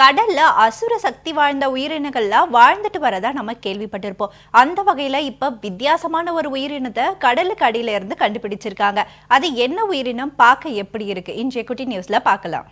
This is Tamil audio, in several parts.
கடல்ல அசுர சக்தி வாழ்ந்த உயிரினங்கள்லாம் வாழ்ந்துட்டு வரதா நம்ம கேள்விப்பட்டிருப்போம். அந்த வகையில இப்ப வித்தியாசமான ஒரு உயிரினத்தை கடலுக்கு அடியில இருந்து கண்டுபிடிச்சிருக்காங்க. அது என்ன உயிரினம்? பார்க்க எப்படி இருக்கு? இன்றைய குட்டி நியூஸ்ல பார்க்கலாம்.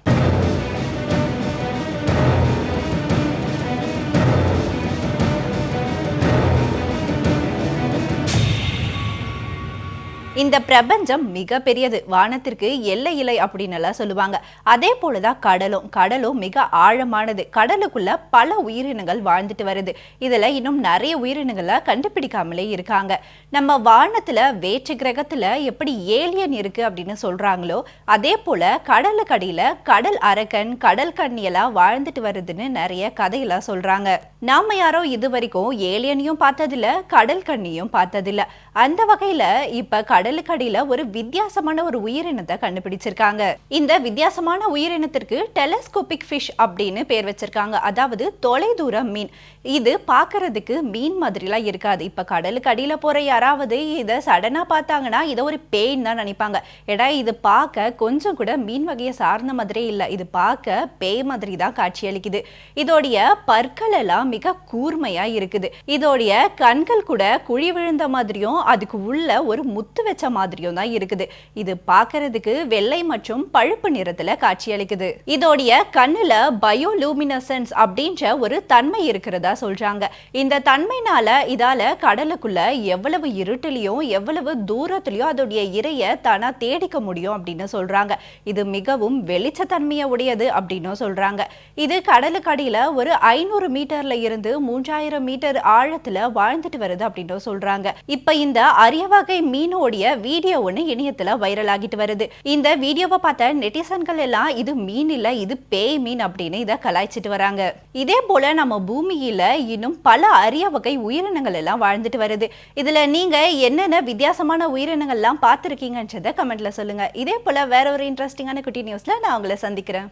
இந்த பிரபஞ்சம் மிகப்பெரியது. வானத்திற்கு எல்லை இல்லை அப்படின்னு எல்லாம் சொல்லுவாங்க. அதே போலதான் கடலும் கடலும் மிக ஆழமானது. கடலுக்குள்ள பல உயிரினங்கள் வாழ்ந்துட்டு வருது. இதுல இன்னும் நிறைய உயிரினங்களை கண்டுபிடிக்காமலே இருக்காங்க. நம்ம வானத்துல வேற்று கிரகத்துல எப்படி ஏலியன் இருக்கு அப்படின்னு சொல்றாங்களோ அதே போல கடலுக்கடியில கடல் அரக்கன் கடல் கண்ணியெல்லாம் வாழ்ந்துட்டு வருதுன்னு நிறைய கதையெல்லாம் சொல்றாங்க. நாம யாரோ இது வரைக்கும் ஏலியனையும் பார்த்ததில்ல கடல் கண்ணியும் பார்த்ததில்ல. அந்த வகையில இப்ப கடலுக்கடியில ஒரு வித்தியாசமான ஒரு உயிரினத்தை கண்டுபிடிச்சிருக்காங்க. இந்த வித்தியாசமான உயிரினத்திற்கு டெலஸ்கோபிக் ஃபிஷ் அப்படின்னு பேர் வச்சிருக்காங்க. அதாவது தொலைதூர மீன். இது பாக்குறதுக்கு மீன் மாதிரிலாம் இருக்காது. இப்ப கடலுக்கு அடியில போற யாராவது இதை சடனா பார்த்தாங்கன்னா இதை ஒரு பேயின் தான் நினைப்பாங்க. ஏடா இது பார்க்க கொஞ்சம் கூட மீன் வகையை சார்ந்த மாதிரியே இல்லை. இது பார்க்க பேய் மாதிரி தான் காட்சியளிக்குது. இதோடைய பற்கள் எல்லாம் மிக கூர்மையா இருக்குது. இதோடைய கண்கள் கூட குழி விழுந்த மாதிரியும் அதுக்கு உள்ள ஒரு முத்து வச்ச மாதிரியும் தான் இருக்குது. இது பார்க்கிறதுக்கு வெள்ளை மற்றும் பழுப்பு நிறத்துல காட்சியளிக்குது. இதோடைய கண்ணுல பயோலூமினசன்ஸ் அப்படின்ற ஒரு தன்மை இருக்கிறதா சொல்றாங்க. இந்த தன்மைனால இதால கடலுக்குள்ள எவ்வளவு இருட்டிலையும் எவ்வளவு தூரத்திலையும் அதோடைய இரைய தானா தேடிக்க முடியும் அப்படின்னு சொல்றாங்க. இது மிகவும் வெளிச்சத்தன்மையை உடையது அப்படின்னு சொல்றாங்க. இது கடலுக்கடியில ஒரு ஐநூறு மீட்டர்ல இருந்து மூன்றாயிரம் மீட்டர் ஆழத்துல வாழ்ந்துட்டு வருது அப்படின்னு சொல்றாங்க. இப்ப இந்த அரிய வகை மீனோடைய வீடியோ ஒன்று இணையத்துல வைரல் ஆகிட்டு வருது. இந்த வீடியோவை பார்த்த நெட்டிசன்கள் எல்லாம் இது மீன் இல்ல இது பேய் மீன் அப்படின்னு இதை கலாய்ச்சிட்டு வராங்க. இதே போல நம்ம பூமியில இன்னும் பல அரிய வகை உயிரினங்கள் எல்லாம் வாழ்ந்துட்டு வருது. இதுல நீங்க என்னென்ன வித்தியாசமான உயிரினங்கள் எல்லாம் பார்த்திருக்கீங்கன்றத கமெண்ட்ல சொல்லுங்க. இதே போல வேற ஒரு இன்ட்ரெஸ்டிங்கான குட்டி நியூஸ்ல நான் உங்களை சந்திக்கிறேன்.